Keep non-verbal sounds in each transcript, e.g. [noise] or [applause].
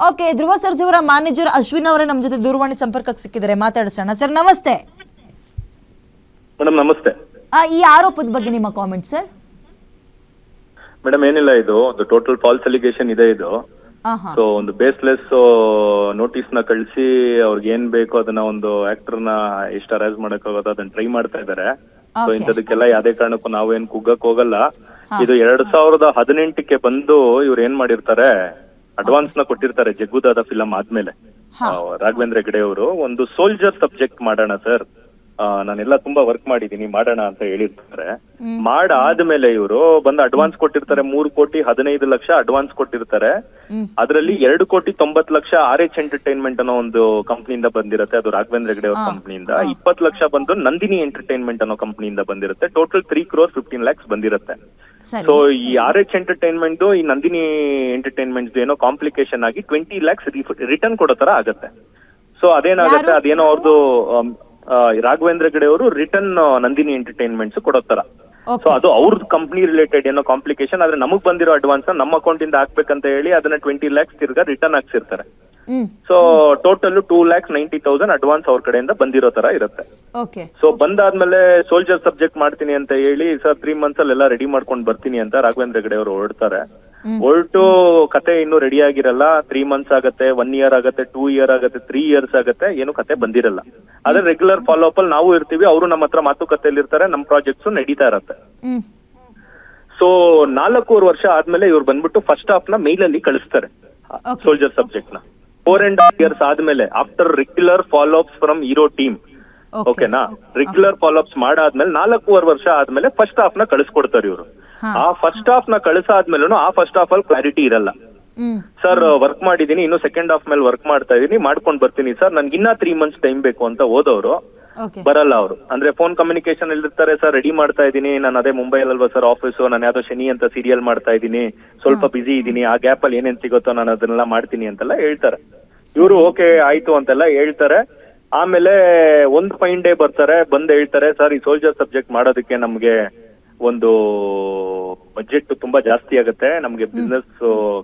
Okay ಧ್ರುವ ಸರ್ಜ್ ಅವರ manager Ashwin ಅವರೇ ನಮ್ಮ ಜೊತೆ ದೂರವಾಣಿ ಸಂಪರ್ಕಕ್ಕೆ ಸಿಕ್ಕಿದ್ದಾರೆ. ಮಾತಾಡಿಸೋಣ. ಸರ್ ನಮಸ್ತೆ. ಮೇಡಮ್ ನಮಸ್ತೆ. ಆ, ಈ ಆರೋಪದ ಬಗ್ಗೆ ನಿಮ್ಮ ಕಾಮೆಂಟ್ ಸರ್? ಮೇಡಮ್ ಏನಿಲ್ಲ ಇದು. ಒಂದು ಟೋಟಲ್ ಫಾಲ್ಸ್ ಅಲಿಗೇಷನ್ ಇದೆ ಇದು. ಸೊ ಒಂದು ಬೇಸ್ಲೆಸ್ ನೋಟಿಸ್ನ ಕಳಿಸಿ ಅವ್ರಿಗೆ ಏನ್ ಬೇಕು ಅದನ್ನ ಒಂದು ಆಕ್ಟರ್ನ ಎಷ್ಟು ಅರೇಂಜ್ ಮಾಡಕ್ ಆಗೋದು ಅದನ್ನ ಟ್ರೈ ಮಾಡ್ತಾ ಇದಾರೆ. ಸೊ. ಇಂಥದಕ್ಕೆಲ್ಲ ಯಾವ್ದೇ ಕಾರಣಕ್ಕೂ ನಾವು ಏನ್ ಕುಗ್ಗಕ್ ಹೋಗಲ್ಲ. ಇದು ಎರಡ್ ಸಾವಿರದ ಹದಿನೆಂಟಕ್ಕೆ ಬಂದು ಇವ್ರು ಏನ್ ಮಾಡಿರ್ತಾರೆ? ಅಡ್ವಾನ್ಸ್ನ ಕೊಟ್ಟಿರ್ತಾರೆ ಜಗ್ಗುದಾದ ಫಿಲಂ ಆದ್ಮೇಲೆ. ಆ, ರಾಘವೇಂದ್ರ ಹೆಗಡೆ ಅವರು ಒಂದು ಸೋಲ್ಜರ್ ಸಬ್ಜೆಕ್ಟ್ ಮಾಡೋಣ ಸರ್ ನಾನೆಲ್ಲ ತುಂಬಾ ವರ್ಕ್ ಮಾಡಿದೀನಿ ಮಾಡೋಣ ಅಂತ ಹೇಳಿರ್ತಾರೆ. ಮಾಡಾದ್ಮೇಲೆ ಇವರು ಬಂದು ಅಡ್ವಾನ್ಸ್ ಕೊಟ್ಟಿರ್ತಾರೆ ಮೂರು ಕೋಟಿ ಹದಿನೈದು ಲಕ್ಷ ಅಡ್ವಾನ್ಸ್ ಕೊಟ್ಟಿರ್ತಾರೆ. ಅದರಲ್ಲಿ ಎರಡು ಕೋಟಿ ತೊಂಬತ್ ಲಕ್ಷ ಆರ್ ಎಚ್ ಎಂಟರ್ಟೈನ್ಮೆಂಟ್ ಅನ್ನೋ ಒಂದು ಕಂಪ್ನಿಯಿಂದ ಬಂದಿರುತ್ತೆ ಅದು ರಾಘವೇಂದ್ರ ಹೆಗಡೆ ಅವ್ರ ಕಂಪ್ನಿಯಿಂದ ಇಪ್ಪತ್ ಲಕ್ಷ ಬಂದು ನಂದಿನಿ ಎಂಟರ್ಟೈನ್ಮೆಂಟ್ ಅನ್ನೋ ಕಂಪ್ನಿಯಿಂದ ಬಂದಿರುತ್ತೆ. Total three crore fifteen lakhs ಬಂದಿರುತ್ತೆ. ಸೊ ಈ ಆರ್ ಎಚ್ ಎಂಟರ್ಟೈನ್ಮೆಂಟ್ ಈ ನಂದಿನಿ ಎಂಟರ್ಟೈನ್ಮೆಂಟ್ ಏನೋ ಕಾಂಪ್ಲಿಕೇಶನ್ ಆಗಿ ಟ್ವೆಂಟಿ ಲ್ಯಾಕ್ಸ್ ರಿಟರ್ನ್ ಕೊಡೋ ತರ ಆಗತ್ತೆ. ಸೊ ಅದೇನಾಗುತ್ತೆ? ಅದೇನೋ ಅವ್ರದ್ದು ರಾಘವೇಂದ್ರ ಗಡೆಯವರು ಅವರು ರಿಟರ್ನ್ ನಂದಿನಿ ಎಂಟರ್ಟೈನ್ಮೆಂಟ್ಸ್ ಕೊಡೋ ತರ. ಸೊ ಅದು ಅವ್ರದ್ದು ಕಂಪ್ನಿ ರಿಲೇಟೆಡ್ ಏನೋ ಕಾಂಪ್ಲಿಕೇಶನ್ ಆದ್ರೆ ನಮಗ್ ಬಂದಿರೋ ಅಡ್ವಾನ್ಸ್ ನಮ್ಮ ಅಕೌಂಟ್ ಇಂದ ಹಾಕ್ಬೇಕಂತ ಹೇಳಿ ಅದನ್ನ ಟ್ವೆಂಟಿ ಲ್ಯಾಕ್ಸ್ ತಿರ್ಗಾ return ಹಾಕ್ಸಿರ್ತಾರೆ. So total two lakhs ninety thousand advance ಅವ್ರ ಕಡೆಯಿಂದ ಬಂದಿರೋ ತರ ಇರುತ್ತೆ. ಸೊ ಬಂದಾದ್ಮೇಲೆ ಸೋಲ್ಜರ್ ಸಬ್ಜೆಕ್ಟ್ ಮಾಡ್ತೀನಿ ಅಂತ ಹೇಳಿ ಸರ್ ತ್ರೀ ಮಂತ್ಸ್ ಅಲ್ಲಿ ಎಲ್ಲ ರೆಡಿ ಮಾಡ್ಕೊಂಡು ಬರ್ತೀನಿ ಅಂತ ರಾಘವೇಂದ್ರ ಹೆಗಡೆ ಅವರು ಹೊರಡ್ತಾರೆ. ಹೊರಟು ಕತೆ ಇನ್ನು ರೆಡಿ ಆಗಿರಲ್ಲ. ತ್ರೀ ಮಂತ್ಸ್ ಆಗತ್ತೆ ಒನ್ ಇಯರ್ ಆಗತ್ತೆ ಟೂ ಇಯರ್ ಆಗತ್ತೆ ತ್ರೀ ಇಯರ್ಸ್ ಆಗತ್ತೆ ಏನು ಕತೆ ಬಂದಿರಲ್ಲ. ಆದ್ರೆ ರೆಗ್ಯುಲರ್ ಫಾಲೋ ಅಪ್ ಅಲ್ಲಿ ನಾವು ಇರ್ತೀವಿ ಅವರು ನಮ್ಮ ಹತ್ರ ಮಾತುಕತೆಯಲ್ಲಿ ಇರ್ತಾರೆ ನಮ್ಮ ಪ್ರಾಜೆಕ್ಟ್ಸ್ ನಡೀತಾ ಇರತ್ತೆ. ಸೊ ನಾಲ್ಕೂವರೆ ವರ್ಷ ಆದ್ಮೇಲೆ ಇವ್ರು ಬಂದ್ಬಿಟ್ಟು ಫಸ್ಟ್ ಹಾಫ್ನ ಮೇಲ್ ಅಲ್ಲಿ ಕಳಿಸ್ತಾರೆ. ಸೋಲ್ಜರ್ ಸಬ್ಜೆಕ್ಟ್ನ. ಫೋರ್ ಅಂಡ್ ಹಾಫ್ ಇಯರ್ಸ್ ಆದ್ಮೇಲೆ after regular follow ups from hero team ಓಕೆನಾ ರೆಗ್ಯುಲರ್ ಫಾಲೋ ಅಪ್ಸ್ ಮಾಡಾದ್ಮೇಲೆ ನಾಲ್ಕೂವರೆ ವರ್ಷ ಆದ್ಮೇಲೆ ಫಸ್ಟ್ ಹಾಫ್ನ ಕಳಿಸ್ಕೊಡ್ತಾರೆ ಇವರು. ಆ ಫಸ್ಟ್ ಹಾಫ್ನ ಕಳಿಸಾದ್ಮೇಲೂ ಆ ಫಸ್ಟ್ ಹಾಫ್ ಅಲ್ಲಿ ಕ್ಲಾರಿಟಿ ಇರಲ್ಲ. ಸರ್ ವರ್ಕ್ ಮಾಡಿದೀನಿ ಇನ್ನು ಸೆಕೆಂಡ್ ಹಾಫ್ ಮೇಲೆ ವರ್ಕ್ ಮಾಡ್ತಾ ಇದೀನಿ ಮಾಡ್ಕೊಂಡ್ ಬರ್ತೀನಿ ಸರ್ ನನ್ಗೆ ಇನ್ನ ತ್ರೀ ಮಂತ್ಸ್ ಟೈಮ್ ಬೇಕು ಅಂತ ಓದೋರು. ಬರಲ್ಲ ಅವರು. ಅಂದ್ರೆ ಫೋನ್ ಕಮ್ಯುನಿಕೇಶನ್ ಇರ್ತಾರೆ ಸರ್ ರೆಡಿ ಮಾಡ್ತಾ ಇದೀನಿ. ನಾನು ಅದೇ ಮುಂಬೈ ಅಲ್ವಾ ಸರ್ ಆಫೀಸ್ ನಾನು ಯಾವ್ದೋ ಶನಿ ಅಂತ ಸೀರಿಯಲ್ ಮಾಡ್ತಾ ಇದೀನಿ. ಸ್ವಲ್ಪ ಬಿಸಿ ಇದೀನಿ. ಆ ಗ್ಯಾಪ್ ಅಲ್ಲಿ ಏನೇನ್ ಸಿಗುತ್ತೋ ನಾನು ಅದನ್ನೆಲ್ಲ ಮಾಡ್ತೀನಿ ಅಂತೆಲ್ಲ ಹೇಳ್ತಾರೆ. ಇವರು ಓಕೆ ಆಯ್ತು ಅಂತೆಲ್ಲ ಹೇಳ್ತಾರೆ. ಆಮೇಲೆ ಒಂದ್ ಫೈನ್ ಡೇ ಬರ್ತಾರೆ ಬಂದ್ ಹೇಳ್ತಾರೆ ಸರ್ ಈ ಸೋಲ್ಜರ್ ಸಬ್ಜೆಕ್ಟ್ ಮಾಡೋದಕ್ಕೆ ನಮ್ಗೆ ಒಂದು ಬಜೆಟ್ ತುಂಬಾ ಜಾಸ್ತಿ ಆಗುತ್ತೆ. ನಮ್ಗೆ ಬಿಸ್ನೆಸ್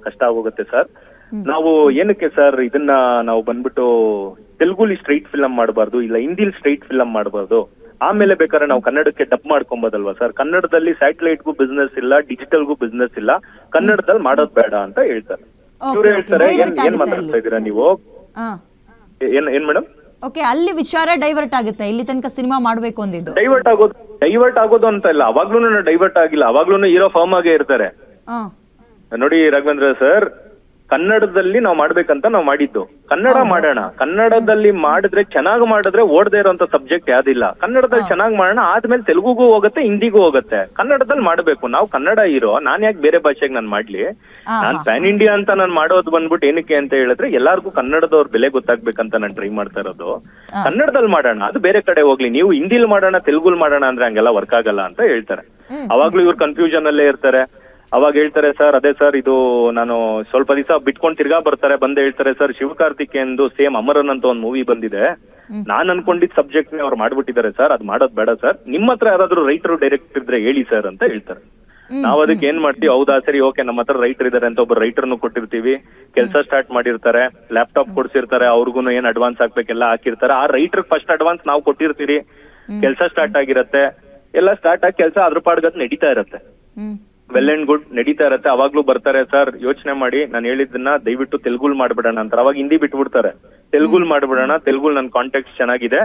ಕಷ್ಟ ಆಗೋಗುತ್ತೆ ಸರ್. ನಾವು ಏನಕ್ಕೆ ಸರ್ ಇದನ್ನ ನಾವು ಬಂದ್ಬಿಟ್ಟು ತೆಲುಗುಲಿ ಸ್ಟ್ರೈಟ್ ಫಿಲಂ ಮಾಡಬಾರ್ದು ಇಲ್ಲ ಹಿಂದಿಲಿ ಸ್ಟ್ರೈಟ್ ಫಿಲಂ ಮಾಡಬಾರ್ದು? ಆಮೇಲೆ ಬೇಕಾದ್ರೆ ನಾವು ಕನ್ನಡಕ್ಕೆ ಡಬ್ ಮಾಡ್ಕೊಂಬೋದಲ್ವಾ ಸರ್? ಕನ್ನಡದಲ್ಲಿ ಸ್ಯಾಟಲೈಟ್ಗೂ ಬಿಸ್ನೆಸ್ ಇಲ್ಲ ಡಿಜಿಟಲ್ಗೂ ಬಿಸ್ನೆಸ್ ಇಲ್ಲ. ಕನ್ನಡದಲ್ಲಿ ಮಾಡೋದ್ ಬೇಡ ಅಂತ ಹೇಳ್ತಾರೆ. ಇವ್ರು ಹೇಳ್ತಾರೆ ಏನ್ ಏನ್ ಮಾತಾಡ್ತಾ. ಇದೀರಾ ನೀವು? ಏನ್ ಏನ್ ಮೇಡಮ್? ಓಕೆ ಅಲ್ಲಿ ವಿಚಾರ ಡೈವರ್ಟ್ ಆಗುತ್ತೆ. ಇಲ್ಲಿ ತನಕ ಸಿನಿಮಾ ಮಾಡಬೇಕು ಅಂದಿದ್ದು. ಡೈವರ್ಟ್ ಆಗೋದು ಡೈವರ್ಟ್ ಆಗೋದು ಅಂತ ಇಲ್ಲ. ಅವಾಗ್ಲೂ ಡೈವರ್ಟ್ ಆಗಿಲ್ಲ. ಅವಾಗ್ಲೂ ಇರೋ ಫಾರ್ಮ್ ಆಗೇ ಇರ್ತಾರೆ. ನೋಡಿ ರಾಘವೇಂದ್ರ ಸರ್ ಕನ್ನಡದಲ್ಲಿ ನಾವು ಮಾಡ್ಬೇಕಂತ ನಾವು ಮಾಡಿದ್ದು. ಕನ್ನಡ ಮಾಡೋಣ. ಕನ್ನಡದಲ್ಲಿ ಮಾಡಿದ್ರೆ ಚೆನ್ನಾಗಿ ಮಾಡಿದ್ರೆ ಓಡದೇ ಇರೋಂತ ಸಬ್ಜೆಕ್ಟ್ ಯಾವ್ದಿಲ್ಲ. ಕನ್ನಡದಲ್ಲಿ ಚೆನ್ನಾಗಿ ಮಾಡೋಣ ಆದ್ಮೇಲೆ ತೆಲುಗುಗೂ ಹೋಗುತ್ತೆ ಹಿಂದಿಗೂ ಹೋಗುತ್ತೆ. ಕನ್ನಡದಲ್ಲಿ ಮಾಡ್ಬೇಕು. ನಾವು ಕನ್ನಡ ಇರೋ ನಾನ್ ಯಾಕೆ ಬೇರೆ ಭಾಷೆಗೆ ನಾನು ಮಾಡ್ಲಿ? ನಾನ್ ಪ್ಯಾನ್ ಇಂಡಿಯಾ ಅಂತ ನಾನು ಮಾಡೋದು ಬಂದ್ಬಿಟ್ಟು ಏನಕ್ಕೆ ಅಂತ ಹೇಳಿದ್ರೆ ಎಲ್ಲಾರ್ಗೂ ಕನ್ನಡದವ್ರ ಬೆಲೆ ಗೊತ್ತಾಗ್ಬೇಕಂತ ನಾನು ಟ್ರೈ ಮಾಡ್ತಾ ಇರೋದು. ಕನ್ನಡದಲ್ಲಿ ಮಾಡೋಣ. ಅದು ಬೇರೆ ಕಡೆ ಹೋಗ್ಲಿ. ನೀವು ಹಿಂದಿಲ್ ಮಾಡೋಣ ತೆಲುಗುಲ್ ಮಾಡೋಣ ಅಂದ್ರೆ ಹಂಗೆಲ್ಲ ವರ್ಕ್ ಆಗಲ್ಲ ಅಂತ ಹೇಳ್ತಾರೆ. ಅವಾಗ್ಲೂ ಇವ್ರು ಕನ್ಫ್ಯೂಷನ್ ಅಲ್ಲೇ ಇರ್ತಾರೆ. ಅವಾಗ ಹೇಳ್ತಾರೆ ಸರ್ ಅದೇ ಸರ್ ಇದು ನಾನು ಸ್ವಲ್ಪ ದಿವಸ ಬಿಟ್ಕೊಂಡು ತಿರ್ಗಾ ಬರ್ತಾರೆ. ಬಂದು ಹೇಳ್ತಾರೆ ಸರ್ ಶಿವಕಾರ್ತಿಕೇಯಂದು ಸೇಮ್ ಅಮರನ್ ಅಂತ ಒಂದು ಮೂವಿ ಬಂದಿದೆ. ನಾನ್ ಅನ್ಕೊಂಡಿದ್ ಸಬ್ಜೆಕ್ಟ್ ನೇ ಅವ್ರು ಮಾಡ್ಬಿಟ್ಟಿದ್ದಾರೆ ಸರ್. ಅದ್ ಮಾಡೋದ್ ಬೇಡ ಸರ್. ನಿಮ್ಮ ಹತ್ರ ಯಾರಾದ್ರೂ ರೈಟರ್ ಡೈರೆಕ್ಟ್ ಇದ್ರೆ ಹೇಳಿ ಸರ್ ಅಂತ ಹೇಳ್ತಾರೆ. ನಾವ್ ಅದಕ್ಕೆ ಏನ್ ಮಾಡ್ತೀವಿ? ಹೌದಾ ಸರಿ ಓಕೆ ನಮ್ಮ ಹತ್ರ ರೈಟರ್ ಇದಾರೆ ಅಂತ ಒಬ್ಬ ರೈಟರ್ನು ಕೊಟ್ಟಿರ್ತೀವಿ. ಕೆಲಸ ಸ್ಟಾರ್ಟ್ ಮಾಡಿರ್ತಾರೆ ಲ್ಯಾಪ್ಟಾಪ್ ಕೊಡ್ಸಿರ್ತಾರೆ ಅವ್ರಿಗೂ ಏನ್ ಅಡ್ವಾನ್ಸ್ ಹಾಕ್ಬೇಕೆಲ್ಲ ಹಾಕಿರ್ತಾರೆ. ಆ ರೈಟರ್ ಫಸ್ಟ್ ಅಡ್ವಾನ್ಸ್ ನಾವು ಕೊಟ್ಟಿರ್ತೀರಿ. ಕೆಲಸ ಸ್ಟಾರ್ಟ್ ಆಗಿರತ್ತೆ. ಎಲ್ಲ ಸ್ಟಾರ್ಟ್ ಆಗಿ ಕೆಲಸ ಅದ್ರ ಪಾಡ್ಗದ್ ನಡೀತಾ ಇರತ್ತೆ. ವೆಲ್ ಅಂಡ್ ಗುಡ್ ನಡೀತಾ ಇರತ್ತೆ. ಅವಾಗ್ಲೂ ಬರ್ತಾರೆ ಸರ್ ಯೋಚನೆ ಮಾಡಿ. ನಾನು ಹೇಳಿದ್ದನ್ನ ದಯವಿಟ್ಟು ತೆಲುಗುಲ್ ಮಾಡ್ಬಿಡೋಣ ಅಂತಾರೆ. ಅವಾಗ ಹಿಂದಿ ಬಿಟ್ಬಿಡ್ತಾರೆ. ತೆಲುಗುಲ್ ಮಾಡ್ಬಿಡೋಣ. ತೆಲುಗುಲ್ ನನ್ ಕಾಂಟ್ಯಾಕ್ಟ್ ಚೆನ್ನಾಗಿದೆ.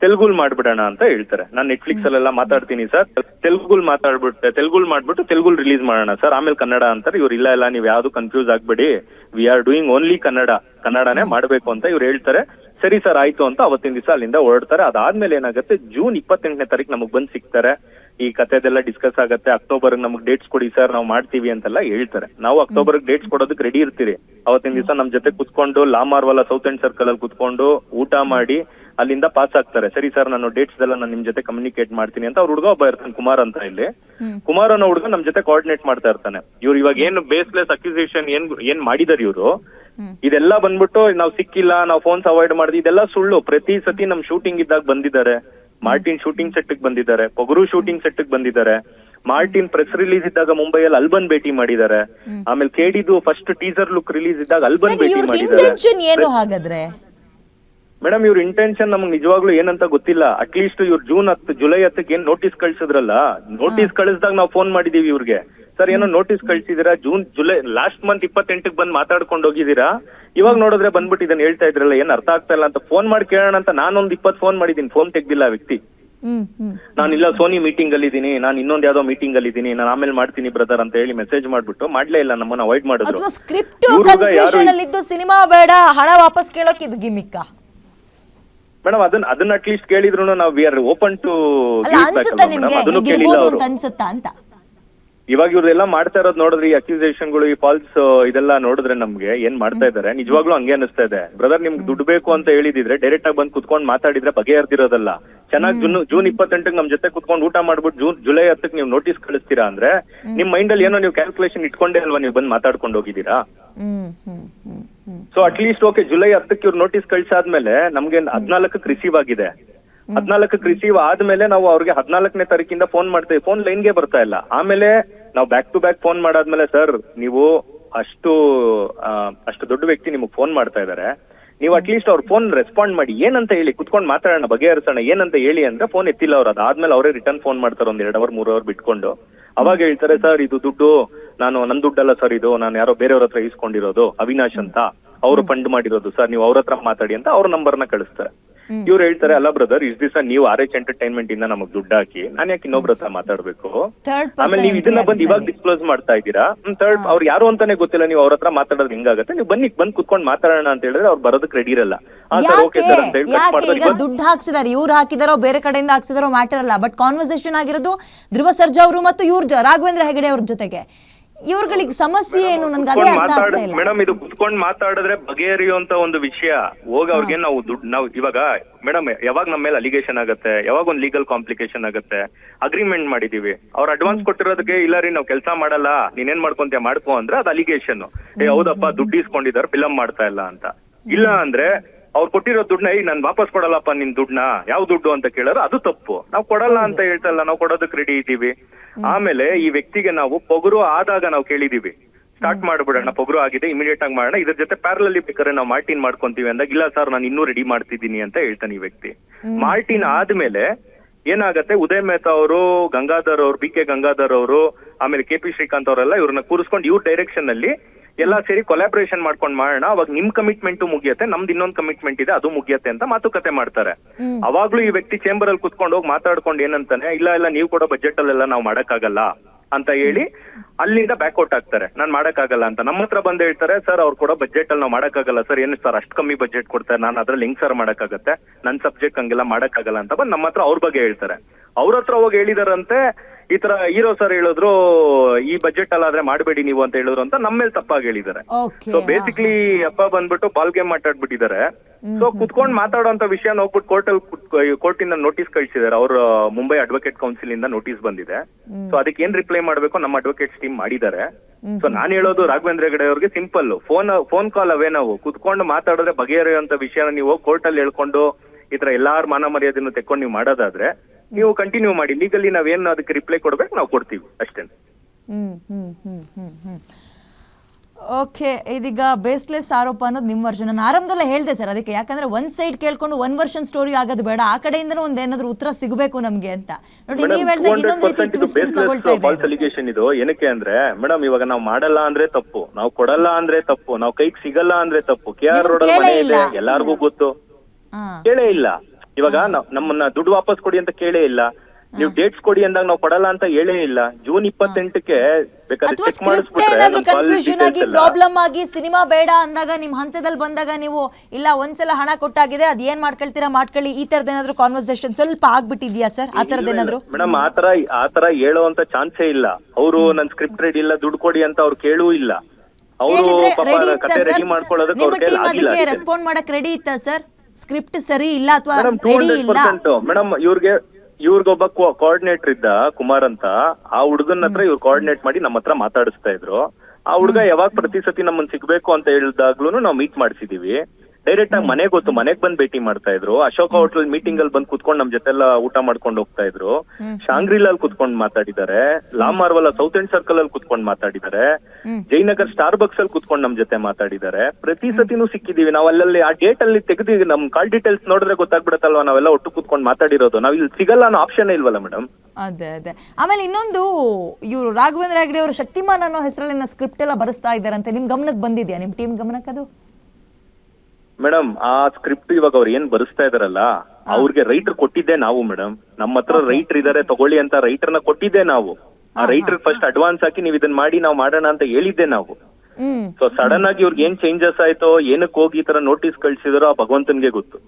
ತೆಲುಗುಲ್ ಮಾಡ್ಬಿಡೋಣ ಅಂತ ಹೇಳ್ತಾರೆ. ನಾನು ನೆಟ್ಫ್ಲಿಕ್ಸ್ ಅಲ್ಲೆಲ್ಲ ಮಾತಾಡ್ತೀನಿ ಸರ್. ತೆಲುಗುಲ್ ಮಾತಾಡ್ಬಿಟ್ಟು ತೆಲುಗುಲ್ ಮಾಡ್ಬಿಟ್ಟು ತೆಲುಗುಲ್ ರಿಲೀಸ್ ಮಾಡೋಣ ಸರ್. ಆಮೇಲೆ ಕನ್ನಡ ಅಂತಾರೆ. ಇವ್ರು ಇಲ್ಲ ಇಲ್ಲ ನೀವು ಯಾವ್ದು confuse ಆಗ್ಬೇಡಿ. We are doing only Kannada. ಕನ್ನಡನೇ ಮಾಡ್ಬೇಕು ಅಂತ ಇವ್ರು ಹೇಳ್ತಾರೆ. ಸರಿ ಸರ್ ಆಯ್ತು ಅಂತ ಅವತ್ತಿನ ದಿವಸ ಅಲ್ಲಿಂದ ಹೊರಡ್ತಾರೆ. ಅದಾದ್ಮೇಲೆ ಏನಾಗುತ್ತೆ? ಜೂನ್ ಇಪ್ಪತ್ತೆಂಟನೇ ತಾರೀಕು ನಮಗ್ ಬಂದ್ ಸಿಗ್ತಾರೆ. ಈ ಕತೆದೆಲ್ಲ ಡಿಸ್ಕಸ್ ಆಗತ್ತೆ ಅಕ್ಟೋಬರ್ ನಮ್ಗೆ ಡೇಟ್ಸ್ ಕೊಡಿ ಸರ್ ನಾವು ಮಾಡ್ತೀವಿ ಅಂತೆಲ್ಲ ಹೇಳ್ತಾರೆ. ನಾವು ಅಕ್ಟೋಬರ್ ಡೇಟ್ಸ್ ಕೊಡೋದಕ್ಕೆ ರೆಡಿ ಇರ್ತೀರಿ. ಅವತ್ತಿನ ದಿವಸ ನಮ್ ಜೊತೆ ಕುತ್ಕೊಂಡು ಲಾಮಾರ್ವಾಲ ಸೌತ್ ಎಂಡ್ ಸರ್ಕಲ್ ಅಲ್ಲಿ ಕುತ್ಕೊಂಡು ಊಟ ಮಾಡಿ ಅಲ್ಲಿಂದ ಪಾಸ್ ಆಗ್ತಾರೆ. ಸರಿ ಸರ್ ನಾನು ಡೇಟ್ಸ್ ಎಲ್ಲ ನಾನು ನಿಮ್ ಜೊತೆ ಕಮ್ಯುನಿಕೇಟ್ ಮಾಡ್ತೀನಿ ಅಂತ ಅವ್ರ ಹುಡುಗ ಒಬ್ಬ ಇರ್ತಾನೆ ಕುಮಾರ್ ಅಂತ ಇಲ್ಲಿ. ಕುಮಾರ್ ಅನ್ನೋ ಹುಡುಗ ನಮ್ ಜೊತೆ ಕೋಆರ್ಡಿನೇಟ್ ಮಾಡ್ತಾ ಇರ್ತಾನೆ. ಇವ್ರು ಇವಾಗ ಏನು ಬೇಸ್ಲೆಸ್ ಅಕ್ಯುಸೇಷನ್ ಏನ್ ಏನ್ ಮಾಡಿದಾರೆ ಇವರು? ಇದೆಲ್ಲ ಬಂದ್ಬಿಟ್ಟು ನಾವು ಸಿಕ್ಕಿಲ್ಲ ನಾವು ಫೋನ್ಸ್ ಅವಾಯ್ಡ್ ಮಾಡಿದ್ವಿ ಇದೆಲ್ಲ ಸುಳ್ಳು. ಪ್ರತಿ ಸತಿ ನಮ್ ಶೂಟಿಂಗ್ ಇದ್ದಾಗ ಬಂದಿದ್ದಾರೆ. ಮಾರ್ಟಿನ್ ಶೂಟಿಂಗ್ ಸೆಟ್ ಬಂದಿದ್ದಾರೆ ಪೊಗರು ಶೂಟಿಂಗ್ ಸೆಟ್ ಬಂದಿದ್ದಾರೆ. ಮಾರ್ಟಿನ್ ಪ್ರೆಸ್ ರಿಲೀಸ್ ಇದ್ದಾಗ ಮುಂಬೈಯಲ್ಲಿ ಅಲ್ಬನ್ ಭೇಟಿ ಮಾಡಿದ್ದಾರೆ. ಆಮೇಲೆ ಕೇಡಿದು ಫಸ್ಟ್ ಟೀಸರ್ ಲುಕ್ ರಿಲೀಸ್ ಇದ್ದಾಗ ಅಲ್ಬನ್ ಭೇಟಿ ಮಾಡಿದ್ದಾರೆ. ಹಾಗಾದ್ರೆ? ಮೇಡಮ್ ಇವ್ರ ಇಂಟೆನ್ಷನ್ ನಮ್ಗೆ ನಿಜವಾಗ್ಲೂ ಏನಂತ ಗೊತ್ತಿಲ್ಲ. ಅಟ್ಲೀಸ್ಟ್ ಇವ್ರು ಜೂನ್ ಹತ್ತು ಜುಲೈ ಹತ್ತಕ್ಕೆ ಏನ್ ನೋಟಿಸ್ ಕಳ್ಸಿದ್ರಲ್ಲ? ನೋಟಿಸ್ ಕಳಿಸಿದಾಗ ನಾವು ಫೋನ್ ಮಾಡಿದೀವಿ ಇವ್ರಿಗೆ. ಸರ್ ಏನೋ ನೋಟಿಸ್ ಕಳ್ಸಿದೀರಾ ಜೂನ್ ಜುಲೈ ಲಾಸ್ಟ್ ಮಂತ್ ಇಪ್ಪತ್ತೆಂಟಕ್ಕೆ ಬಂದು ಮಾತಾಡ್ಕೊಂಡು ಹೋಗಿದ್ದೀರಾ? ಇವಾಗ ನೋಡಿದ್ರೆ ಬಂದ್ಬಿಟ್ಟು ಇದನ್ನ ಹೇಳ್ತಾ ಇದ್ರಲ್ಲ ಏನ್ ಅರ್ಥ ಆಗ್ತಾ ಇಲ್ಲ ಅಂತ. ಫೋನ್ ಮಾಡಿ ಕೇಳೋಣ ಅಂತ ನಾನೊಂದ್ ಇಪ್ಪತ್ತು ಫೋನ್ ಮಾಡಿದೀನಿ ಫೋನ್ ತೆಗ್ದಿಲ್ಲ ಆ ವ್ಯಕ್ತಿ. ಹ್ಮ್ ಹ್ಮ್. ನಾನು ಇಲ್ಲ ಸೋನಿ ಮೀಟಿಂಗ್ ಅಲ್ಲಿ ಇದೀನಿ ನಾನು ಇನ್ನೊಂದ್ ಯಾವ್ದೋ ಮೀಟಿಂಗ್ ಅಲ್ಲಿ ಇದೀನಿ ನಾನು ಆಮೇಲೆ ಮಾಡ್ತೀನಿ ಬ್ರದರ್ ಅಂತ ಹೇಳಿ ಮೆಸೇಜ್ ಮಾಡ್ಬಿಟ್ಟು. ಮಾಡ್ಲೇ ಇಲ್ಲ ನಮ್ಮನ್ನ ಅವಾಯ್ಡ್ ಮಾಡಿದ್ರು. ಅಥವಾ ಸ್ಕ್ರಿಪ್ಟ್ ಇವ್ರು ಯಾರು ಕನ್ಫ್ಯೂಷನ್ ಅಲ್ಲಿ ಇದ್ದು ಸಿನಿಮಾ ಬೇಡ. ಹಣ ವಾಪಸ್ ಕೇಳೋಕ್ ಇದು ಗಿಮಿಕ್ಕ ಮೇಡಮ್ ಅದನ್ನ ಅದನ್ನ ಅಟ್ಲೀಸ್ಟ್ ಕೇಳಿದ್ರು ನಾವು ವಿ ಆರ್ ಓಪನ್ ಟು ಅಲ್ಲ ಅನ್ಸುತ್ತಾ ನಿಮ್ಗೆ? ಅದನ್ನು ಕೇಳಿಲ್ಲ ಹೀಗಿರ್ಬೋದು ಅವರು. ಅಂತ ಅನ್ಸುತ್ತಾ ಅಂತ? ಇವಾಗ ಇವ್ರೆಲ್ಲ ಮಾಡ್ತಾ ಇರೋದು ನೋಡಿದ್ರೆ ಈ ಅಕ್ಯುಸೇಷನ್ಗಳು ಈ ಫಾಲ್ಸ್ ಇದೆಲ್ಲ ನೋಡಿದ್ರೆ ನಮ್ಗೆ ಏನ್ ಮಾಡ್ತಾ ಇದಾರೆ? ನಿಜವಾಗ್ಲೂ ಹಂಗೆ ಅನಿಸ್ತಾ ಇದೆ. ಬ್ರದರ್ ನಿಮ್ಗೆ ದುಡ್ಡು ಬೇಕು ಅಂತ ಹೇಳಿದಿದ್ರೆ ಡೈರೆಕ್ಟ್ ಆಗಿ ಬಂದು ಕುತ್ಕೊಂಡು ಮಾತಾಡಿದ್ರೆ ಬಗೆಹರ್ದಿರೋದಲ್ಲ. ಚೆನ್ನಾಗಿ ಜೂನ್ ಜೂನ್ ಇಪ್ಪತ್ತೆಂಟಕ್ಕೆ ನಮ್ ಜೊತೆ ಕುತ್ಕೊಂಡು ಊಟ ಮಾಡ್ಬಿಟ್ಟು ಜೂನ್ ಜುಲೈ ಹತ್ತಕ್ಕೆ ನೀವು ನೋಟಿಸ್ ಕಳಿಸ್ತೀರಾ ಅಂದ್ರೆ ನಿಮ್ ಮೈಂಡ್ ಅಲ್ಲಿ ಏನೋ ನೀವು ಕ್ಯಾಲ್ಕುಲೇಷನ್ ಇಟ್ಕೊಂಡೇ ಅಲ್ವಾ ನೀವು ಬಂದು ಮಾತಾಡ್ಕೊಂಡು ಹೋಗಿದ್ದೀರಾ? ಸೊ ಅಟ್ಲೀಸ್ಟ್ ಓಕೆ ಜುಲೈ ಹತ್ತಕ್ಕೆ ಇವ್ರು ನೋಟಿಸ್ ಕಳ್ಸಾದ್ಮೇಲೆ ನಮ್ಗೆ ಹದ್ನಾಲ್ಕಕ್ಕೆ ರಿಸೀವ್ ಆಗಿದೆ. ಹದ್ನಾಲ್ಕಕ್ಕೆ ರಿಸೀವ್ ಆದ್ಮೇಲೆ ನಾವು ಅವ್ರಿಗೆ ಹದ್ನಾಲ್ಕನೇ ತಾರೀಕಿಂದ ಫೋನ್ ಮಾಡ್ತೇವೆ. ಫೋನ್ ಲೈನ್ಗೆ ಬರ್ತಾ ಇಲ್ಲ. ಆಮೇಲೆ ನಾವು ಬ್ಯಾಕ್ ಟು ಬ್ಯಾಕ್ ಫೋನ್ ಮಾಡಾದ್ಮೇಲೆ ಸರ್ ನೀವು ಅಷ್ಟು ಅಷ್ಟು ದೊಡ್ಡ ವ್ಯಕ್ತಿ ನಿಮಗೆ ಫೋನ್ ಮಾಡ್ತಾ ಇದಾರೆ ನೀವು ಅಟ್ಲೀಸ್ಟ್ ಅವ್ರ ಫೋನ್ ರೆಸ್ಪಾಂಡ್ ಮಾಡಿ. ಏನಂತ ಹೇಳಿ ಕುತ್ಕೊಂಡು ಮಾತಾಡೋಣ ಬಗೆಹರಿಸೋಣ ಏನಂತ ಹೇಳಿ ಅಂದ್ರೆ ಫೋನ್ ಎತ್ತಿಲ್ಲ ಅವ್ರು. ಅದಾದ್ಮೇಲೆ ಅವರೇ ರಿಟರ್ನ್ ಫೋನ್ ಮಾಡ್ತಾರೆ ಒಂದ್ ಎರಡ್ ಅವರ್ ಮೂರ್ ಅವರ್ ಬಿಟ್ಕೊಂಡು. ಅವಾಗ ಹೇಳ್ತಾರೆ ಸರ್ ಇದು ದುಡ್ಡು ನಾನು ನನ್ ದುಡ್ಡಲ್ಲ ಸರ್ ಇದು. ನಾನು ಯಾರೋ ಬೇರೆಯವ್ರ ಹತ್ರ ಇಸ್ಕೊಂಡಿರೋದು ಅವಿನಾಶ್ ಅಂತ. ಅವರು ಫಂಡ್ ಮಾಡಿರೋದು. ಸರ್ ನೀವು ಅವ್ರ ಹತ್ರ ಮಾತಾಡಿ ಅಂತ ಅವ್ರ ನಂಬರ್ನ ಕಳಿಸ್ತಾರೆ. ಇವ್ರು ಹೇಳ್ತಾರೆ ಅಲ್ಲ ಬ್ರದರ್ ಇಷ್ಟ ದಿವಸ ನೀವು ಆರ್ ಎಚ್ ಎಂಟರ್ಟೈನ್ಮೆಂಟ್ ಇಂದ ನಮಗ್ ದುಡ್ಡು ಹಾಕಿ ನಾನು ಯಾಕೆ ಇನ್ನೊಬ್ರ ಹತ್ರ ಮಾತಾಡ್ಬೇಕು? ಆಮೇಲೆ ನೀವು ಇದನ್ನ ಬಂದು ಇವಾಗ ಡಿಸ್ಕ್ಲೋಸ್ ಮಾಡ್ತಾ ಇದ್ದೀರಾ? ಥರ್ಡ್ ಅವ್ರು ಯಾರು ಅಂತಾನೆ ಗೊತ್ತಿಲ್ಲ ನೀವು ಅವ್ರ ಹತ್ರ ಮಾತಾಡೋದು ಹಿಂಗಾಗತ್ತೆ? ನೀವು ಬನ್ನಿ ಬಂದ್ ಕುತ್ಕೊಂಡ್ ಮಾತಾಡೋಣ ಅಂತ ಹೇಳಿದ್ರೆ ಅವ್ರು ಬರೋದಕ್ಕೆ ರೆಡಿ ಇರಲ್ಲ. ಹಾ ಸರ್ ಓಕೆ ಯಾಕೆ ಸರ್ ಅಂತ ಯಾಕೆ? ಮಾಡ್ತಾರೆ. ಈಗ ದುಡ್ಡು ಹಾಕ್ಸಿದಾರೆ ಇವ್ರು ಹಾಕಿದಾರೋ ಬೇರೆ ಕಡೆಯಿಂದ ಹಾಕ್ಸಿದಾರೋ ಮ್ಯಾಟರ್ ಅಲ್ಲ. ಬಟ್ ಕಾನ್ವರ್ಸೇಷನ್ ಆಗಿರೋದು ಧ್ರುವ ಸರ್ಜಾ ಅವರು ಮತ್ತು ಇವ್ರ ರಾಘವೇಂದ್ರ ಹೆಗಡೆ ಅವ್ರ ಜೊತೆಗೆ. ಇವ್ರುಗಳಿಗೆ ಸಮಸ್ಯೆ ಏನು? ನನ್ಗೆ ಅದೇ ಅರ್ಥ ಆಗ್ತಾ ಇಲ್ಲ. ಮೇಡಮ್ ಇದು ಕುತ್ಕೊಂಡ್ ಮಾತಾಡಿದ್ರೆ ಬಗೆಹರಿಯುವಂತ ಒಂದು ವಿಷಯ. ಹೋಗಿ ಅವ್ರಿಗೆ ನಾವು ದುಡ್ಡು ನಾವು ಇವಾಗ ಮೇಡಮ್ ಯಾವಾಗ ನಮ್ಮ ಮೇಲೆ ಅಲಿಗೇಷನ್ ಆಗುತ್ತೆ? ಯಾವಾಗ ಒಂದು ಲೀಗಲ್ ಕಾಂಪ್ಲಿಕೇಶನ್ ಆಗುತ್ತೆ? ಅಗ್ರಿಮೆಂಟ್ ಮಾಡಿದೀವಿ. ಅವ್ರ ಅಡ್ವಾನ್ಸ್ ಕೊಟ್ಟಿರೋದಕ್ಕೆ ಇಲ್ಲ ರೀ ನಾವು ಕೆಲಸ ಮಾಡಲ್ಲ. ನೀನೇನ್ ಮಾಡ್ಕೊಂತೀಯ? ಮಾಡ್ಕೊ ಅಂದ್ರೆ ಅದು ಅಲಿಗೇಷನ್ ಏ ಹೌದಪ್ಪ ದುಡ್ಡು ಇಸ್ಕೊಂಡಿದ್ದಾರೆ ಫಿಲಮ್ ಮಾಡ್ತಾ ಇಲ್ಲ ಅಂತ. ಇಲ್ಲ ಅಂದ್ರೆ ಅವ್ರು ಕೊಟ್ಟಿರೋ ದುಡ್ಡನ್ನ ಈಗ ನಾನು ವಾಪಸ್ ಕೊಡಲ್ಲಪ್ಪ ನಿನ್ ದುಡ್ಡನ್ನ. ಯಾವ ದುಡ್ಡು ಅಂತ ಕೇಳೋರು ಅದು ತಪ್ಪು. ನಾವು ಕೊಡಲ್ಲ ಅಂತ ಹೇಳ್ತಲ್ಲ ನಾವು ಕೊಡೋದಕ್ಕೆ ರೆಡಿ ಇದ್ದೀವಿ. ಆಮೇಲೆ ಈ ವ್ಯಕ್ತಿಗೆ ನಾವು ಪೊಗರು ಆದಾಗ ನಾವು ಕೇಳಿದೀವಿ. ಸ್ಟಾರ್ಟ್ ಮಾಡ್ಬಿಡೋಣ ಪೊಗರು ಆಗಿದೆ ಇಮಿಡಿಯೇಟ್ ಆಗಿ ಮಾಡೋಣ. ಇದ್ರ ಜೊತೆ ಪ್ಯಾರಲಲ್ಲಿ ಬೇಕಾದ್ರೆ ನಾವು ಮಾರ್ಟಿನ್ ಮಾಡ್ಕೊಂತೀವಿ ಅಂದಾಗ ಇಲ್ಲ ಸರ್ ನಾನು ಇನ್ನೂ ರೆಡಿ ಮಾಡ್ತಿದ್ದೀನಿ ಅಂತ ಹೇಳ್ತಾನೆ ಈ ವ್ಯಕ್ತಿ. ಮಾರ್ಟಿನ್ ಆದ್ಮೇಲೆ ಏನಾಗತ್ತೆ ಉದಯ್ ಮೆಹ್ತಾ ಅವರು ಗಂಗಾಧರ್ ಅವರು ಬಿ ಕೆ ಗಂಗಾಧರ್ ಅವರು ಆಮೇಲೆ ಕೆ ಪಿ ಶ್ರೀಕಾಂತ್ ಅವರೆಲ್ಲ ಇವ್ರನ್ನ ಕೂರಿಸ್ಕೊಂಡು ಇವ್ರ ಡೈರೆಕ್ಷನ್ ಅಲ್ಲಿ ಎಲ್ಲಾ ಸೇರಿ ಕೊಲಾಬ್ರೇಷನ್ ಮಾಡ್ಕೊಂಡು ಮಾಡೋಣ. ಅವಾಗ ನಿಮ್ ಕಮಿಟ್ಮೆಂಟ್ ಮುಗಿಯುತ್ತೆ ನಮ್ದು ಇನ್ನೊಂದು ಕಮಿಟ್ಮೆಂಟ್ ಇದೆ ಅದು ಮುಗಿಯುತ್ತೆ ಅಂತ ಮಾತುಕತೆ ಮಾಡ್ತಾರೆ. ಅವಾಗ್ಲೂ ಈ ವ್ಯಕ್ತಿ ಚೇಂಬರ್ ಅಲ್ಲಿ ಕುತ್ಕೊಂಡು ಹೋಗಿ ಮಾತಾಡ್ಕೊಂಡು ಏನಂತಾನೆ ಇಲ್ಲ ಇಲ್ಲ ನೀವು ಕೊಡೋ ಬಜೆಟ್ ಅಲ್ಲೆಲ್ಲ ನಾವು ಮಾಡಕ್ಕಾಗಲ್ಲ ಅಂತ ಹೇಳಿ ಅಲ್ಲಿಂದ ಬ್ಯಾಕ್ಔಟ್ ಆಗ್ತಾರೆ. ನಾನ್ ಮಾಡಕ್ಕಾಗಲ್ಲ ಅಂತ. ನಮ್ಮ ಹತ್ರ ಬಂದ್ ಹೇಳ್ತಾರೆ ಸರ್ ಅವ್ರು ಕೊಡೋ ಬಜೆಟ್ ಅಲ್ಲಿ ನಾವು ಮಾಡಕ್ಕಾಗಲ್ಲ ಸರ್ ಏನು ಸರ್ ಅಷ್ಟು ಕಮ್ಮಿ ಬಜೆಟ್ ಕೊಡ್ತಾರೆ ನಾನು ಅದ್ರಲ್ಲಿ ಹೆಂಗ್ ಸರ್ ಮಾಡಕ್ಕಾಗತ್ತೆ ನನ್ ಸಬ್ಜೆಕ್ಟ್ ಹಂಗೆಲ್ಲ ಮಾಡಕ್ಕಾಗಲ್ಲ ಅಂತ ಬಂದು ನಮ್ಮ ಹತ್ರ ಅವ್ರ ಬಗ್ಗೆ ಹೇಳ್ತಾರೆ. ಅವ್ರ ಹತ್ರ ಹೋಗಿ ಹೇಳಿದಾರಂತೆ ಈ ತರ ಹೀರೋ ಸರ್ ಹೇಳಿದ್ರು ಈ ಬಜೆಟ್ ಅಲ್ಲಾದ್ರೆ ಮಾಡಬೇಡಿ ನೀವು ಅಂತ ಹೇಳಿದ್ರು ಅಂತ ನಮ್ಮ ಮೇಲೆ ತಪ್ಪಾಗಿ ಹೇಳಿದ್ದಾರೆ. ಸೊ ಬೇಸಿಕ್ಲಿ ಅಪ್ಪ ಬಂದ್ಬಿಟ್ಟು ಬಾಲ್ ಗೇಮ್ ಮಾತಾಡ್ಬಿಟ್ಟಿದ್ದಾರೆ. ಸೊ ಕುತ್ಕೊಂಡ್ ಮಾತಾಡುವಂತ ವಿಷಯ ಹೋಗ್ಬಿಟ್ಟು ಕೋರ್ಟ್ ಅಲ್ಲಿ ಕೋರ್ಟ್ ಇಂದ ನೋಟಿಸ್ ಕಳಿಸಿದ್ದಾರೆ. ಅವ್ರ ಮುಂಬೈ ಅಡ್ವೊಕೇಟ್ ಕೌನ್ಸಿಲ್ ಇಂದ ನೋಟಿಸ್ ಬಂದಿದೆ. ಸೊ ಅದಕ್ಕೆ ಏನ್ ರಿಪ್ಲೈ ಮಾಡ್ಬೇಕು ನಮ್ಮ ಅಡ್ವೊಕೇಟ್ಸ್ ಟೀಮ್ ಮಾಡಿದ್ದಾರೆ. ಸೊ ನಾನು ಹೇಳೋದು ರಾಘವೇಂದ್ರ ಹೆಗಡೆ ಅವ್ರಿಗೆ ಸಿಂಪಲ್ ಫೋನ್ ಫೋನ್ ಕಾಲ್ ಅವೇ ನಾವು. ಕುತ್ಕೊಂಡು ಮಾತಾಡಿದ್ರೆ ಬಗೆಹರಿಯುವಂತ ವಿಷಯನ ನೀವು ಕೋರ್ಟ್ ಅಲ್ಲಿ ಹೇಳ್ಕೊಂಡು ಈ ತರ ಮಾನಮರ್ಯಾದೆನ ಮಾನ ಮರ್ಯಾದೆಯನ್ನು ತೆಕ್ಕೊಂಡು ನೀವು ಮಾಡೋದಾದ್ರೆ ನೀವು ಕಂಟಿನ್ಯೂ ಮಾಡಿ. ಲೀಗಲಿ ನಾವೇನು ಅದಕ್ಕೆ ರಿಪ್ಲೈ ಕೊಡ್ಬೇಕು ನಾವು ಕೊಡ್ತೀವಿ. ಅಷ್ಟೇ. ಹ್ಮ್ ಹ್ಮ್ ಹ್ಮ್ ಹ್ಮ್ ಹ್ಮ್. ಓಕೆ ಇದೀಗ ಬೇಸ್ಲೆಸ್ ಆರೋಪ ಅನ್ನೋದು ನಿಮ್ಮ ವರ್ಷನ್ ನಾನು ಆರಂಭದಲ್ಲೇ ಹೇಳಿದೆ ಸರ್ ಅದಕ್ಕೆ. ಯಾಕಂದ್ರೆ ಒಂದ್ ಸೈಡ್ ಕೇಳ್ಕೊಂಡು ಒನ್ ವರ್ಷನ್ ಸ್ಟೋರಿ ಆಗೋದು ಬೇಡ. ಆ ಕಡೆಯಿಂದನೂ ಒಂದ್ ಏನಾದ್ರು ಉತ್ತರ ಸಿಗಬೇಕು ನಮ್ಗೆ ಅಂತ. ನೋಡಿ ನೀವ್ ಹೇಳ್ದಾಗ ಇನ್ನೊಂದು ರೀತಿ ಟ್ವಿಸ್ಟ್ ತಗೊಳ್ತಾ ಇದೆ ಅಲಿಗೇಷನ್ ಇದು. ಏನಕ್ಕೆ ಅಂದ್ರೆ ಮೇಡಮ್ ಇವಾಗ ನಾವು ಮಾಡಲ್ಲ ಅಂದ್ರೆ ತಪ್ಪು. ನಾವು ಕೊಡಲ್ಲ ಅಂದ್ರೆ ತಪ್ಪು. ನಾವು ಕೈಗೆ ಸಿಗಲ್ಲ ಅಂದ್ರೆ ತಪ್ಪು. ಕೆ ಆರ್ ರೋಡ್ ಮನೆ ಇದೆ. ಎಲ್ಲಾರ್ಗೂ ಗೊತ್ತು. ಕೇಳೇ ಇಲ್ಲ. ಇವಾಗ ನಮ್ಮನ್ನ ದುಡ್ಡು ವಾಪಸ್ ಕೊಡಿ ಅಂತ ಕೇಳೇ ಇಲ್ಲ. ನೀವು ಡೇಟ್ಸ್ ಕೊಡಿ ಅಂದಾಗ ನಾವು ಕೊಡಲ್ಲ ಅಂತ ಹೇಳೇ ಇಲ್ಲ. ಜೂನ್ ಇಪ್ಪತ್ತೆಂಟಕ್ಕೆ ಬೇಕಾದ್ರೆ ಅಥವಾ ಚೆಕ್ ಸ್ಕ್ರಿಪ್ಟ್ ಏನಾದ್ರು ಕನ್ಫ್ಯೂಷನ್ ಆಗಿ ಪ್ರಾಬ್ಲಮ್ ಆಗಿ ಸಿನಿಮಾ ಬೇಡ ಅಂದಾಗ ನಿಮ್ ಹಂತದಲ್ಲಿ ಬಂದಾಗ ನೀವು ಇಲ್ಲ ಒಂದ್ಸಲ ಹಣ ಕೊಟ್ಟಾಗಿದೆ ಅದ್ ಏನ್ ಮಾಡ್ಕೊಳ್ತೀರಾ ಮಾಡ್ಕೊಳ್ಳಿ ಈ ತರದ ಏನಾದ್ರು ಕಾನ್ವರ್ಸೇಷನ್ ಸ್ವಲ್ಪ ಆಗ್ಬಿಟ್ಟಿದ್ಯಾ ಸರ್? ಆ ತರದ ಏನಾದ್ರು? ಮೇಡಮ್ ಆತರ ಆತರ ಹೇಳುವಂತ ಚಾನ್ಸೇ ಇಲ್ಲ. ಅವರು ನನ್ ಸ್ಕ್ರಿಪ್ಟ್ ರೆಡಿ ಇಲ್ಲ ದುಡ್ಡು ಕೊಡಿ ಅಂತ ಅವ್ರು ಕೇಳೂ ಇಲ್ಲ. ಅವರು ಕೇಳಿದ್ರೆ ರೆಡಿ ಇತ್ತ ಕತೆ ಸರ್? ರೆಡಿ ಮಾಡ್ಕೊಳ್ಳೋದಕ್ಕೆ ನಿಮ್ಮ ಅವ್ರ ಟೀಮ್ ಅದಕ್ಕೆ. ರೆಸ್ಪಾಂಡ್ ಮಾಡಕ್ ರೆಡಿ ಇತ್ತ ಸರ್? ಸ್ಕ್ರಿಪ್ಟ್ ಸರಿ ಇಲ್ಲ ಅಥವಾ ರೆಡಿ ಇಲ್ಲ. ಮೇಡಮ್ ಇವ್ರಿಗೆ ಇವ್ರಿಗೊಬ್ಬ ಕೋಆರ್ಡಿನೇಟರ್ ಇದ್ದ ಕುಮಾರ್ ಅಂತ ಆ ಹುಡುಗನ ಹತ್ರ ಇವ್ರು ಕೋಆರ್ಡಿನೇಟ್ ಮಾಡಿ ನಮ್ಮ ಹತ್ರ ಮಾತಾಡಿಸ್ತಾ ಇದ್ರು. ಆ ಹುಡುಗ ಯಾವಾಗ ಪ್ರತಿ ಸತಿ ನಮ್ಮನ್ ಸಿಗ್ಬೇಕು ಅಂತ ಹೇಳಿದಾಗ್ಲೂ ನಾವು ಮೀಟ್ ಮಾಡಿಸಿದೀವಿ. ಡೈರೆಕ್ಟ್ ಆಗಿ ಮನೆಗೆ ಗೊತ್ತು ಮನೆಗ್ ಬಂದ್ ಭೇಟಿ ಮಾಡ್ತಾ ಇದ್ರು. ಅಶೋಕ ಹೋಟೆಲ್ ಮೀಟಿಂಗ್ ಅಲ್ಲಿ ಬಂದ್ ಕುತ್ಕೊಂಡ್ ನಮ್ ಜೊತೆ ಎಲ್ಲ ಊಟ ಮಾಡ್ಕೊಂಡು ಹೋಗ್ತಾ ಇದ್ರು. ಶಾಂಗ್ರಿಲ್ ಅಲ್ಲಿ ಕುತ್ಕೊಂಡ್ ಮಾತಾಡಿದ್ದಾರೆ. ಲಾ ಮಾರ್ವಲ ಸೌತ್ ಎಂಡ್ ಸರ್ಕಲ್ ಅಲ್ಲಿ ಕುತ್ಕೊಂಡ್ ಮಾತಾಡಿದ್ದಾರೆ. ಜಯನಗರ್ ಸ್ಟಾರ್ ಬಕ್ಸ್ ಅಲ್ಲಿ ಕುತ್ಕೊಂಡ್ ನಮ್ ಜೊತೆ ಮಾತಾಡಿದ್ದಾರೆ. ಪ್ರತಿ ಸತಿನೂ ಸಿಕ್ಕಿದೀವಿ. ನಾವು ಅಲ್ಲಲ್ಲಿ ಆ ಡೇಟ್ ಅಲ್ಲಿ ತೆಗೆದಿ ನಮ್ ಕಾಲ್ ಡೀಟೇಲ್ಸ್ ನೋಡಿದ್ರೆ ಗೊತ್ತಾಗ್ಬಿಡತ್ತಲ್ವಾ? ನಾವೆಲ್ಲ ಒಟ್ಟು ಕುತ್ಕೊಂಡ್ ಮಾತಾಡಿರೋದು. ನಾವ್ ಇಲ್ಲಿ ಸಿಗಲ್ಲ ಅನ್ನೋ ಆಪ್ಷನ್ ಇಲ್ವಲ್ಲ ಮೇಡಮ್ ಅದೇ ಅದೇ. ಆಮೇಲೆ ಇನ್ನೊಂದು ಇವರು ರಾಘವೇಂದ್ರ ಹೆಗ್ಡೆ ಅವರು ಶಕ್ತಿಮಾನ್ ಅನ್ನೋ ಹೆಸರಲ್ಲಿ ಸ್ಕ್ರಿಪ್ಟ್ ಎಲ್ಲ ಬರೆಸ್ತಾ ಅಂತ ನಿಮ್ ಗಮನಕ್ಕೆ ಬಂದಿದ್ಯಾ? ನಿಮ್ ಟೀಮ್ ಗಮನಕ್ಕೆ ಅದು ಮೇಡಮ್ ಆ ಸ್ಕ್ರಿಪ್ಟ್ ಇವಾಗ ಅವ್ರು ಏನ್ ಬರೆಸ್ತಾ ಇದಾರಲ್ಲ ಅವ್ರಿಗೆ ರೈಟರ್ ಕೊಟ್ಟಿದ್ದೆ ನಾವು ಮೇಡಮ್. ನಮ್ಮ ಹತ್ರ ರೈಟರ್ ಇದಾರೆ ತಗೊಳ್ಳಿ ಅಂತ ರೈಟರ್ನ ಕೊಟ್ಟಿದ್ದೆ ನಾವು. ಆ ರೈಟರ್ ಫಸ್ಟ್ ಅಡ್ವಾನ್ಸ್ ಹಾಕಿ ನೀವು ಇದನ್ನ ಮಾಡಿ ನಾವು ಮಾಡೋಣ ಅಂತ ಹೇಳಿದ್ದೆ ನಾವು. ಹ್ಮ್. ಸೊ ಸಡನ್ ಆಗಿ ಇವ್ರಿಗೆ ಏನ್ ಚೇಂಜಸ್ ಆಯ್ತೋ ಏನಕ್ಕೆ ಹೋಗಿ ಈ ತರ ನೋಟಿಸ್ ಕಳ್ಸಿದಾರೋ ಆ ಭಗವಂತನ್ಗೆ ಗೊತ್ತು.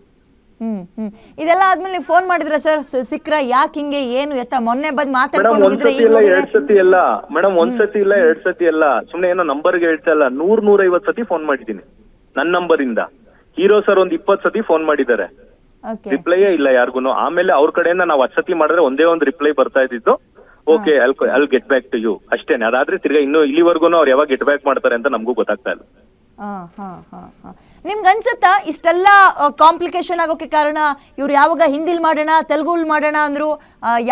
ಹ್ಮ್ ಹ್ಮ್. ಇದೆಲ್ಲ ಆದ್ಮೇಲೆ ನೀವು ಫೋನ್ ಮಾಡಿದ್ರೆ ಸರ್ ಸಿಕ್ರ ಯಾಕೆ ಹಿಂಗೆ ಏನು ಎತ್ತ? ಮೊನ್ನೆ ಬಂದ್ ಮೇಡಮ್ ಮಾತಾಡ್ಕೊಂಡು ಹೋಗಿದ್ರೆ ಈಗ ಇಲ್ಲ ನೋಡಿದ್ರೆ ಎರಡ್ ಸತಿ ಇಲ್ಲ. ಮೇಡಮ್ ಒಂದ್ ಸತಿ ಇಲ್ಲ ಎರಡ್ ಸತಿ ಇಲ್ಲ. ಸುಮ್ನೆ ಏನೋ ನಂಬರ್ಗೆ ಹೇಳ್ತಾ ಇಲ್ಲ. ನೂರ್ ನೂರೈವತ್ ಸತಿ ಫೋನ್ ಮಾಡಿದೀನಿ ನನ್ನ ನಂಬರ್ ಇಂದ. ಹೀರೋ ಸರ್ ಒಂದ್ ಇಪ್ಪತ್ ಸತಿ ಫೋನ್ ಮಾಡಿದ್ದಾರೆ. ರಿಪ್ಲೈಯೇ ಇಲ್ಲ ಯಾರಿಗೂ ಆಮೇಲೆ ಅವ್ರ ಕಡೆಯಿಂದ ನಾವು ಸತಿ ಮಾಡಿದ್ರೆ ಒಂದೇ ಒಂದ್ ರಿಪ್ಲೈ ಬರ್ತಾ ಇದ್ದಿದ್ದು. ಓಕೆ ಅಲ್ ಅಲ್ ಗೆಟ್ ಬ್ಯಾಕ್ ಟು ಯು ಅಷ್ಟೇನೆ. ಅದಾದ್ರೆ ತಿರ್ಗಾ ಇನ್ನು ಇಲ್ಲಿವರೆಗೂ ಅವ್ರು ಯಾವಾಗ ಗೆಟ್ ಬ್ಯಾಕ್ ಮಾಡ್ತಾರೆ ಅಂತ ನಮಗೂ ಗೊತ್ತಾಗ್ತಾ ಇಲ್ಲ. ನಿಮ್ಗೆ ಅನ್ಸುತ್ತಾ ಇಷ್ಟೆಲ್ಲ ಕಾಂಪ್ಲಿಕೇಶನ್ ಆಗೋಕೆ ಕಾರಣ ಇವ್ರು ಯಾವಾಗ ಹಿಂದಿಲ್ ಮಾಡೋಣ ತೆಲುಗುಲ್ ಮಾಡೋಣ ಅಂದ್ರು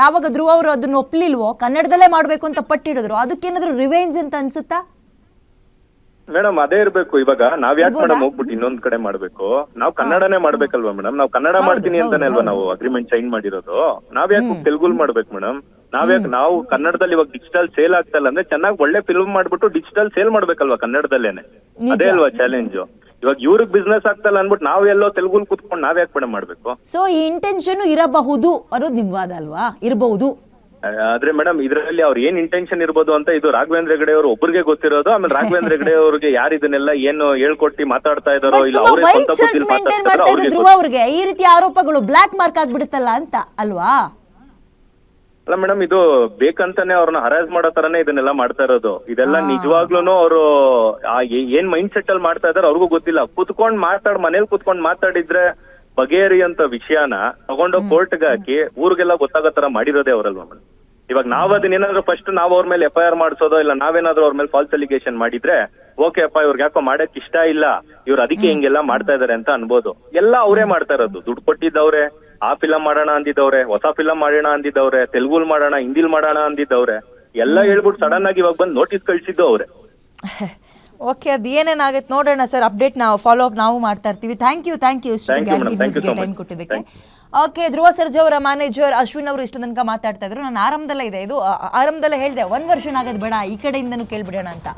ಯಾವಾಗ ಧ್ರುವ ಅವರು ಅದನ್ನ ಒಪ್ಲಿಲ್ವೋ ಕನ್ನಡದಲ್ಲೇ ಮಾಡಬೇಕು ಅಂತ ಪಟ್ಟಿಡಿದ್ರು ಅದಕ್ಕೇನಾದ್ರು ರಿವೆಂಜ್ ಅಂತ ಅನ್ಸುತ್ತಾ? ಮೇಡಮ್ ಅದೇ ಇರ್ಬೇಕು. ಇವಾಗ ನಾವ್ ಯಾಕೆ ಮೇಡಮ್ ಹೋಗ್ಬಿಟ್ಟು ಇನ್ನೊಂದ್ ಕಡೆ ಮಾಡ್ಬೇಕು? ನಾವ್ ಕನ್ನಡನೇ ಮಾಡ್ಬೇಕಲ್ವಾ ಮೇಡಮ್? ನಾವ್ ಕನ್ನಡ ಮಾಡ್ತೀನಿ ಅಂತಾನೆ ಅಲ್ವಾ ನಾವು ಅಗ್ರಿಮೆಂಟ್ ಸೈನ್ ಮಾಡಿರೋದು? ನಾವ್ ಯಾಕೆ ತೆಲುಗುಲ್ ಮಾಡ್ಬೇಕು ಮೇಡಮ್? ನಾವ್ಯಾಕೆ ನಾವು ಕನ್ನಡದಲ್ಲಿ ಇವಾಗ ಡಿಜಿಟಲ್ ಸೇಲ್ ಆಗ್ತಾ ಇಲ್ಲ ಅಂದ್ರೆ ಚೆನ್ನಾಗಿ ಒಳ್ಳೆ ಫಿಲ್ಮ್ ಮಾಡ್ಬಿಟ್ಟು ಡಿಜಿಟಲ್ ಸೇಲ್ ಮಾಡ್ಬೇಕಲ್ವಾ ಕನ್ನಡದಲ್ಲೇನೆ? ಅದೇ ಅಲ್ವಾ ಚಾಲೆಂಜ್ ಇವಾಗ ಇವ್ರಿಗೆ ಬಿಸ್ನೆಸ್ ಆಗ್ತಲ್ಲ ಅನ್ಬಿಟ್ಟು ನಾವ್ ಎಲ್ಲೋ ತೆಲುಗುಲ್ ಕುತ್ಕೊಂಡು ನಾವ್ ಯಾಕೆ ಮೇಡಮ್ ಮಾಡ್ಬೇಕು? ಸೊ ಈ ಇಂಟೆನ್ಷನ್ ಇರಬಹುದು ಅನ್ನೋದು ನಿಮ್ವಾದ ಅಲ್ವಾ? ಇರಬಹುದು. ಆದ್ರೆ ಮೇಡಮ್ ಇದರಲ್ಲಿ ಅವ್ರ ಏನ್ ಇಂಟೆನ್ಷನ್ ಇರ್ಬೋದು ಅಂತ ಇದು ರಾಘವೇಂದ್ರ ಹೆಗಡೆ ಅವರು ಒಬ್ಬರಿಗೆ ಗೊತ್ತಿರೋದು ಆಮೇಲೆ ರಾಘವೇಂದ್ರ ಹೆಗಡೆ [laughs] ಅವ್ರಿಗೆ ಯಾರು ಇದನ್ನೆಲ್ಲ ಏನು ಹೇಳ್ಕೊಟ್ಟಿ ಮಾತಾಡ್ತಾ ಇದಾರೋ ಇಲ್ಲ ಅವರೇ ಸ್ವಂತ ಬುದ್ಧಿಲಿ ಅವ್ರಿಗೆ ಧ್ರುವ ಅವ್ರಿಗೆ. ಈ ರೀತಿ ಆರೋಪಗಳು ಬ್ಲಾಕ್ ಮಾರ್ಕ್ ಆಗ್ಬಿಡುತ್ತಲ್ಲ ಅಂತ ಅಲ್ವಾ? ಅಲ್ಲ ಮೇಡಮ್ ಇದು ಬೇಕಂತಾನೆ ಅವ್ರನ್ನ ಹರಾಜ್ ಮಾಡೋ ತರನೇ ಇದನ್ನೆಲ್ಲ ಮಾಡ್ತಾ ಇರೋದು. ಇದೆಲ್ಲ ನಿಜವಾಗ್ಲೂ ಅವರು ಏನ್ ಮೈಂಡ್ ಸೆಟ್ ಅಲ್ಲಿ ಮಾಡ್ತಾ ಇದಾರೆ ಅವ್ರಿಗೂ ಗೊತ್ತಿಲ್ಲ. ಕುತ್ಕೊಂಡ್ ಮಾತಾಡ್ ಮನೇಲಿ ಕುತ್ಕೊಂಡ್ ಮಾತಾಡಿದ್ರೆ ಬಗೆಹರಿಯಂತ ವಿಷಯನ ತಗೊಂಡು ಕೋರ್ಟ್ಗೆ ಹಾಕಿ ಊರಿಗೆಲ್ಲ ಗೊತ್ತಾಗೋ ತರ ಮಾಡಿರೋದೇ ಅವರಲ್ವಾ ಮೇಡಮ್ ಇವಾಗ ನಾವ್ ಅದನ್ನೇನಾದ್ರೂ ಫಸ್ಟ್ ನಾವ್ ಅವ್ರ ಮೇಲೆ ಎಫ್ ಐ ಆರ್ ಮಾಡಿಸೋದೋ ಇಲ್ಲ ನಾವೇನಾದ್ರೂ ಅವ್ರ ಮೇಲೆ ಫಾಲ್ಸ್ ಅಲಿಗೇಷನ್ ಮಾಡಿದ್ರೆ ಓಕೆ ಅಪ್ಪ ಇವ್ರಿಗೆ ಯಾಕೋ ಮಾಡಕ್ ಇಷ್ಟ ಇಲ್ಲ ಇವ್ರು ಅದಕ್ಕೆ ಹಿಂಗೆಲ್ಲ ಮಾಡ್ತಾ ಇದಾರೆ ಅಂತ ಅನ್ಬೋದು. ಎಲ್ಲ ಅವರೇ ಮಾಡ್ತಾ ಇರೋದು. ದುಡ್ಡು ಕೊಟ್ಟಿದ್ದವ್ರೆ ಆ ಫಿಲಂ ಮಾಡೋಣ ಅಂದಿದ್ದವ್ರೆ ಹೊಸ ಫಿಲಂ ಮಾಡೋಣ ಅಂದಿದ್ದವ್ರೆ ತೆಲುಗುಲ್ ಮಾಡೋಣ ಹಿಂದಿಲ್ ಮಾಡೋಣ ಅಂದಿದ್ದವ್ರೆ ಎಲ್ಲ ಹೇಳ್ಬಿಟ್ಟು ಸಡನ್ ಆಗಿ ಇವಾಗ ಬಂದು ನೋಟಿಸ್ ಕಳ್ಸಿದ್ದು ಅವ್ರೆ. ಓಕೆ ಅದು ಏನೇನಾಗುತ್ತೆ ನೋಡೋಣ ಸರ್ ಅಪ್ಡೇಟ್ ನಾವು ಫಾಲೋ ಅಪ್ ನಾವು ಮಾಡ್ತಾ ಇರ್ತೀವಿ. ಥ್ಯಾಂಕ್ ಯು ಥ್ಯಾಂಕ್ ಯು ಇಷ್ಟು ಟೈಮ್ ಕೊಟ್ಟಿದ್ದಕ್ಕೆ. ಓಕೆ, ಧ್ರುವ ಸರ್ಜಾ ಅವರ ಮ್ಯಾನೇಜರ್ ಅಶ್ವಿನ್ ಅವರು ಇಷ್ಟು ತನಕ ಮಾತಾಡ್ತಾ ಇದ್ರು. ನಾನು ಆರಂಭದಲ್ಲೇ ಇದೆ. ಇದು ಆರಂಭದಲ್ಲೇ ಹೇಳಿದೆ, ಒಂದು ವರ್ಷನಾಗೋದು ಬೇಡ, ಈ ಕಡೆಯಿಂದನೂ ಕೇಳಿಬಿಡೋಣ ಅಂತ.